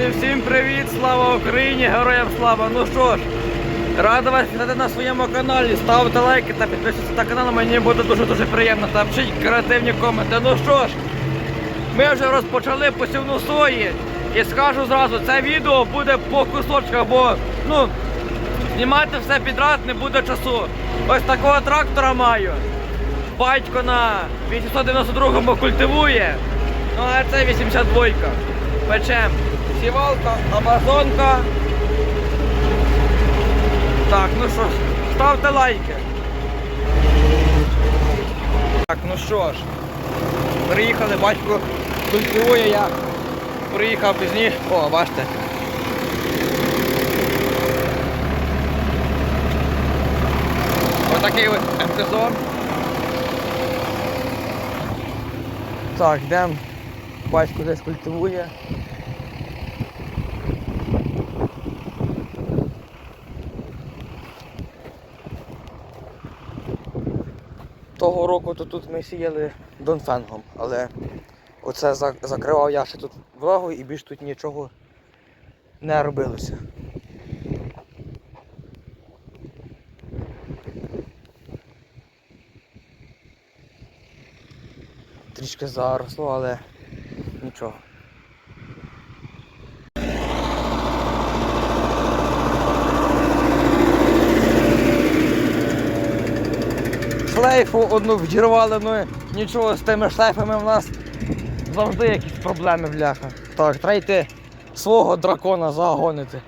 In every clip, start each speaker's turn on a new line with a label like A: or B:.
A: Друзі, всім привіт! Слава Україні! Героям слава! Ну що ж, рада вас вітати на своєму каналі. Ставте лайки та підписуйтесь на канал, мені буде дуже-дуже приємно. Та пишіть креативні коменти. Ну що ж, ми вже розпочали посівну сої. І скажу зразу, це відео буде по кусочках, бо ну, знімати все підряд не буде часу. Ось такого трактора маю. Батько на 892-му культивує. Ну а це 82-ка. Печем. Сівалка, амазонка. Так, ну що ж, ставте лайки. Так, ну що ж. Приїхали, батько культивує, я приїхав пізніше. О, бачите. Отакий ось МТЗО. Так, йдемо. Батько десь культивує. Того року то тут ми сіяли донфенгом, але оце закривав я ще тут влагу і більш тут нічого не робилося. Трішки заросло, але нічого. Шлейфу одну вдірвали, ну нічого з тими шлейфами в нас завжди якісь проблеми, бляха. Так, треба йти свого дракона загонити.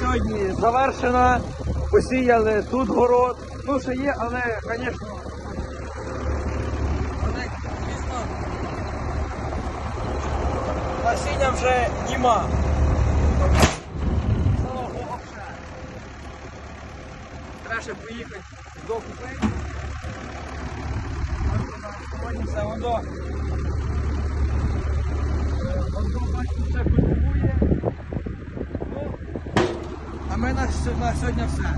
A: Сьогодні завершена. Посіяли тут город. Ну, ще є, але, звісно. Але, звісно, насіння вже нема. Слава Богу, ще. Треба ще поїхати до купити. Сьогодні все воно. Воно, бачите, все культивує. Ну, ми на, сьогодні все.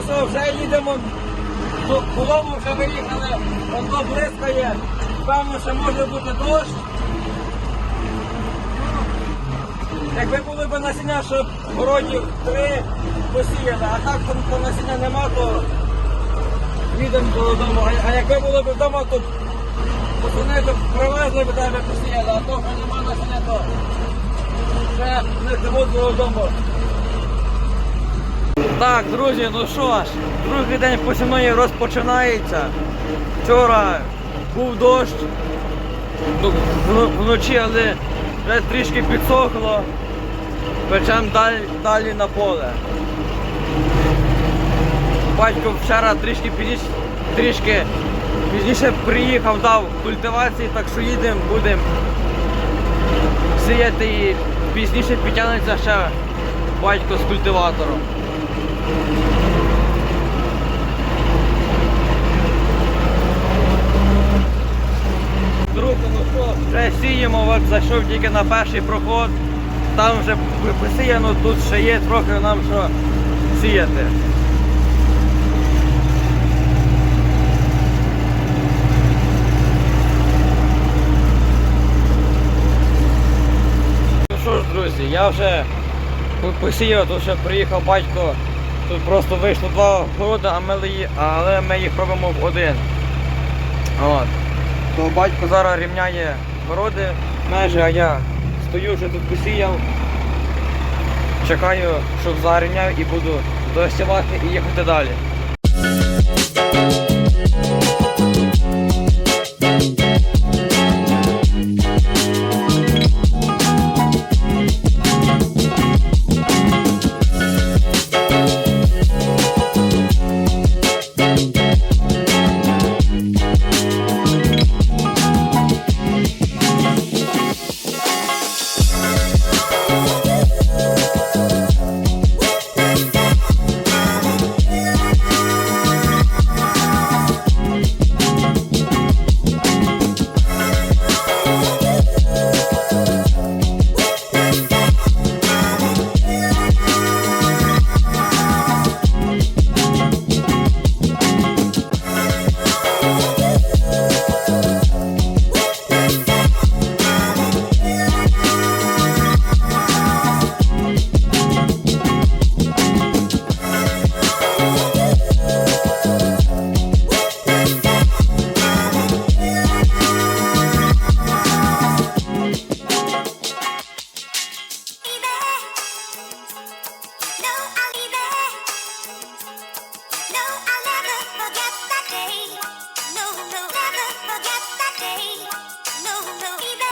A: все, вже їдемо до додому, вже виїхали, воно блискає. Певно, що може бути дощ. Якби були б насіння, щоб городів три посіяли, а так то насіння нема, то їдемо додому. А якби було б вдома, то пацани привезли б тебе посіяли, а то що нема насіння, то вже не живуть додому. Так, друзі, ну що ж, другий день посівної розпочинається. Вчора був дощ, ну, вночі, але вже трішки підсохло. Печем далі, далі на поле. Батько вчора трішки пізніше, трішки пізніше приїхав, дав культивації, так що їдемо, будемо сіяти і пізніше підтягнеться ще батько з культиватором. Друзі, ну що, вже сіємо, от зайшов тільки на перший проход. Там вже посіяно, тут ще є трохи нам що сіяти. Друзі, я вже посіяв, тут ще приїхав батько. Тут просто вийшло два городи, але ми їх робимо в один. От. То батько зараз рівняє городи межі, а я стою вже тут посіяв. Чекаю, щоб зарівняв і буду досівати і їхати далі.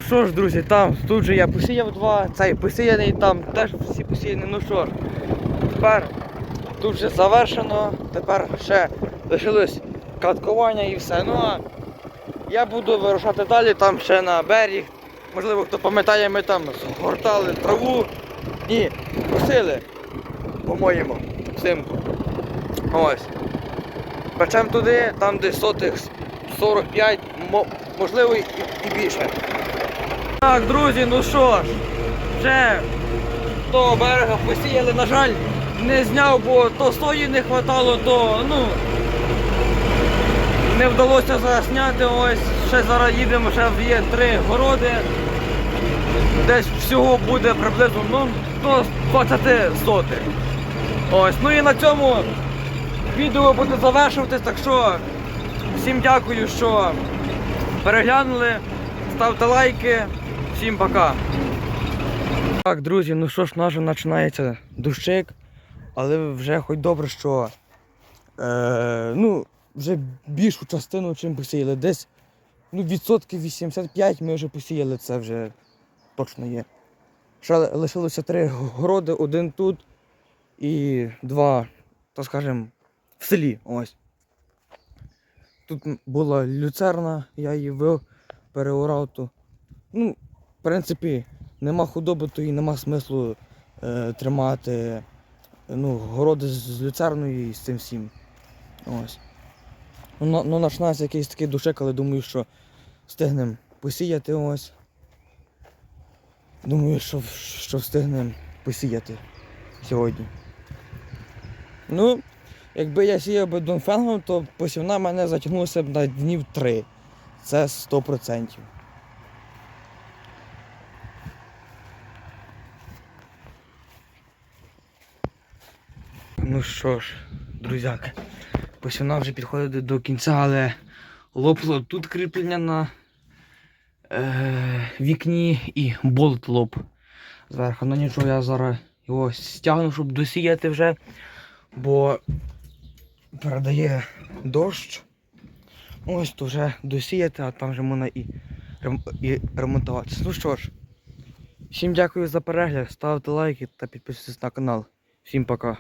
A: Що ж, друзі, там тут же я посіяв два, цей посіяний, там теж всі посіяні. Ну що ж, тепер тут вже завершено, тепер ще лишилось каткування і все. Ну а я буду вирушати далі, там ще на берег. Можливо, хто пам'ятає, ми там згортали траву і косили, по-моєму, взимку. Ось. Печем туди, там десь сотих 45, можливо і більше. Так, друзі, ну що ж, вже до берега посіяли, на жаль, не зняв, бо то сої не хватало, то ну не вдалося засняти. Ось ще зараз їдемо, ще є три городи. Десь всього буде приблизно ну, до 20 сотих. Ось, ну і на цьому відео буде завершуватись, так що всім дякую, що переглянули. Ставте лайки. Всім пока. Так, друзі, ну що ж, наш починається дощик, але вже хоч добре, що е, ну, вже більшу частину чим посіяли. Десь ну, відсотків 85 ми вже посіяли, це вже точно є. Ще лишилося три городи, один тут і два, то скажем, в селі. Ось. Тут була люцерна, я її вив, переорав. Ну, в принципі, нема худоби, то і нема смислу е, тримати ну, городи з, люцерною і з цим всім. Ось. Ну, ну починається якийсь такий душек, але думаю, що встигнемо посіяти ось. Думаю, що, що встигнемо посіяти сьогодні. Ну, Якби я сіяв би донфенгом, то посівна мене затягнулася б на днів три. Це 100%. Ну що ж, друзяки, посівна вже підходить до кінця, але лопло тут кріплення на е, вікні і болт лоп зверху. Ну нічого, я зараз його стягну, щоб досіяти вже, бо передає дощ. Ось то вже досіяти, а там вже можна і, і ремонтуватися. Ну що ж, всім дякую за перегляд, ставте лайки та підписуйтесь на канал. Всім пока.